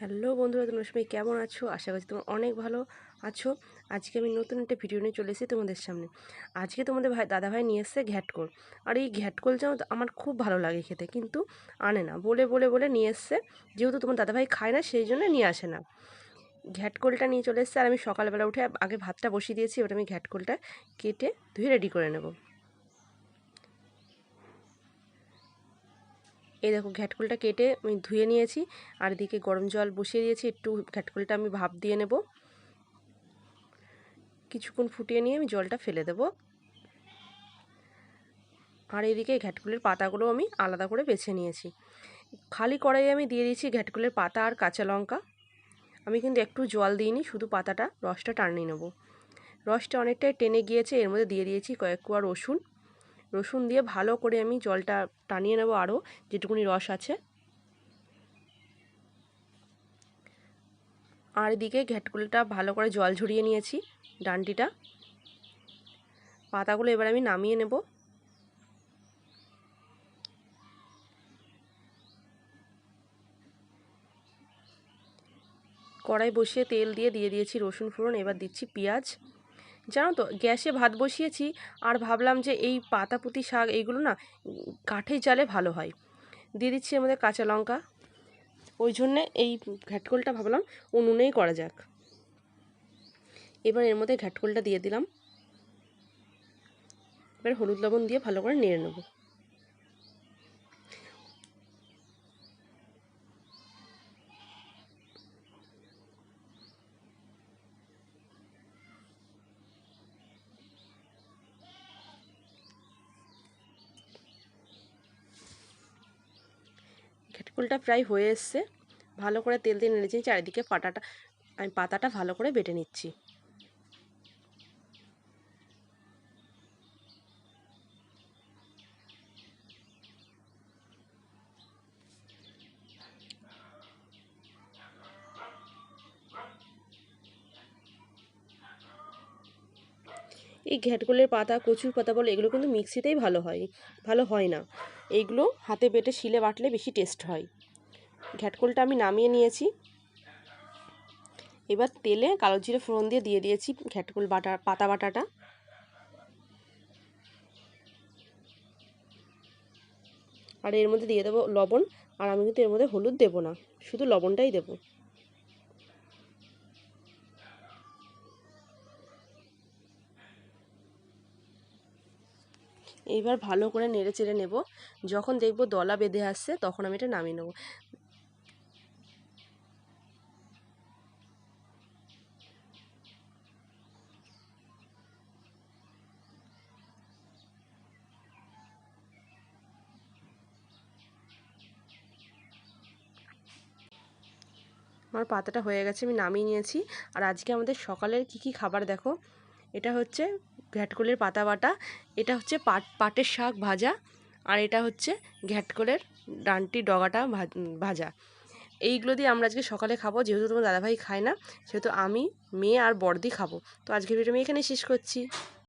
Hello বন্ধুরা, তোমরা সবাই কেমন আছো? আশা করছি তোমরা অনেক ভালো আছো। আজকে আমি নতুন একটা ভিডিও নিয়ে চলে এসেছি তোমাদের সামনে। আজকে তোমাদের ভাই দাদা ভাই নিয়ে এসছে ঘ্যাটকোল। আর এই ঘ্যাটকোল যেন আমার খুব ভালো লাগে খেতে, কিন্তু আনে না। বলে বলে বলে নিয়ে এসছে। যেহেতু তোমার দাদা ভাই খায় না, সেই জন্য নিয়ে আসে না। ঘ্যাটকোলটা নিয়ে চলে এসছে আর আমি সকালবেলা উঠে আগে ভাতটা বসিয়ে দিয়েছি ওটা আমি ঘ্যাটকোলটা কেটে ধুয়ে রেডি করে নেব। এই দেখো ঘ্যাটকলটা কেটে আমি ধুয়ে নিয়েছি, আর এদিকে গরম জল বসিয়ে দিয়েছি, একটু ঘ্যাটকলটা আমি ভাপ দিয়ে নেব। কিছুক্ষণ ফুটিয়ে নিয়ে আমি জলটা ফেলে দেব। আর এদিকে ঘ্যাটকুলের পাতাগুলো আমি আলাদা করে বেছে নিয়েছি। খালি কড়াই আমি দিয়ে দিয়েছি ঘ্যাটকুলের পাতা আর কাঁচা লঙ্কা। আমি কিন্তু একটু জল দিইনি, শুধু পাতাটা, রসটা টানিয়ে নেব। রসটা অনেকটাই টেনে গিয়েছে, এর মধ্যে দিয়ে দিয়েছি কয়েক কুয়া রসুন। রসুন দিয়ে ভালো করে আমি জলটা টানিয়ে নেব আরও যেটুকুনি রস আছে। আর এদিকে ঘ্যাটগুলোটা ভালো করে জল ঝরিয়ে নিয়েছি ডান্ডিটা পাতাগুলো এবার আমি নামিয়ে নেব। কড়াই বসিয়ে তেল দিয়ে দিয়ে দিয়েছি রসুন ফোড়ন, এবার দিচ্ছি পেঁয়াজ। জানো তো, গ্যাসে ভাত বসিয়েছি আর ভাবলাম যে এই পাতাপুতি শাক এইগুলো না কাঠের জালে ভালো হয়। দিয়ে দিচ্ছি আমাদের কাঁচা লঙ্কা। ওই জন্যে এই ঘ্যাটকোলটা ভাবলাম উনুনেই করা যাক। এবার এর মধ্যে ঘ্যাটকোলটা দিয়ে দিলাম। এবার হলুদ লবণ দিয়ে ভালো করে নেড়ে নেব। ঘেটকুলটা প্রায় হয়ে এসছে। ভালো করে তেল দিয়ে নেড়েছি চারিদিকে পাটাটা, আমি পাতাটা ভালো করে বেটে নিচ্ছি। এই ঘ্যাটগুলের পাতা, কচুর পাতা বলে, এগুলো কিন্তু মিক্সিতেই ভালো হয় ভালো হয় না। এইগুলো হাতে বেটে শিলে বাটলে বেশি টেস্ট হয়। ঘ্যাটকোলটা আমি নামিয়ে নিয়েছি। এবার তেলে কালো জিরে ফোড়ন দিয়ে দিয়ে দিয়েছি ঘ্যাটকোল বাটা, পাতা বাটাটা। আর এর মধ্যে দিয়ে দেবো লবণ, আর আমি কিন্তু এর মধ্যে হলুদ দেবো না, শুধু লবণটাই দেবো। এইবার ভালো করে নেড়ে চেড়ে নেব। যখন দেখব দলা বেঁধে আসছে, তখন আমি এটা নামিয়ে নেব। আমার পাতাটা হয়ে গেছে, আমি নামিয়ে নিয়েছি। আর আজকে আমাদের সকালের কি কি খাবার দেখো? এটা হচ্ছে ঘ্যাটকলের পাতা বাটা, এটা হচ্ছে পাট, পাটের শাক ভাজা, আর এটা হচ্ছে ঘ্যাটকলের ডানটি ডগাটা ভাজা। এইগুলো দিয়ে আমরা আজকে সকালে খাব, যেহেতু তোমার দাদাভাই খায় না, সেহেতু আমি, মেয়ে আর বড়দি খাব। তো আজকে ভিডিও আমি এখানে শেষ করছি।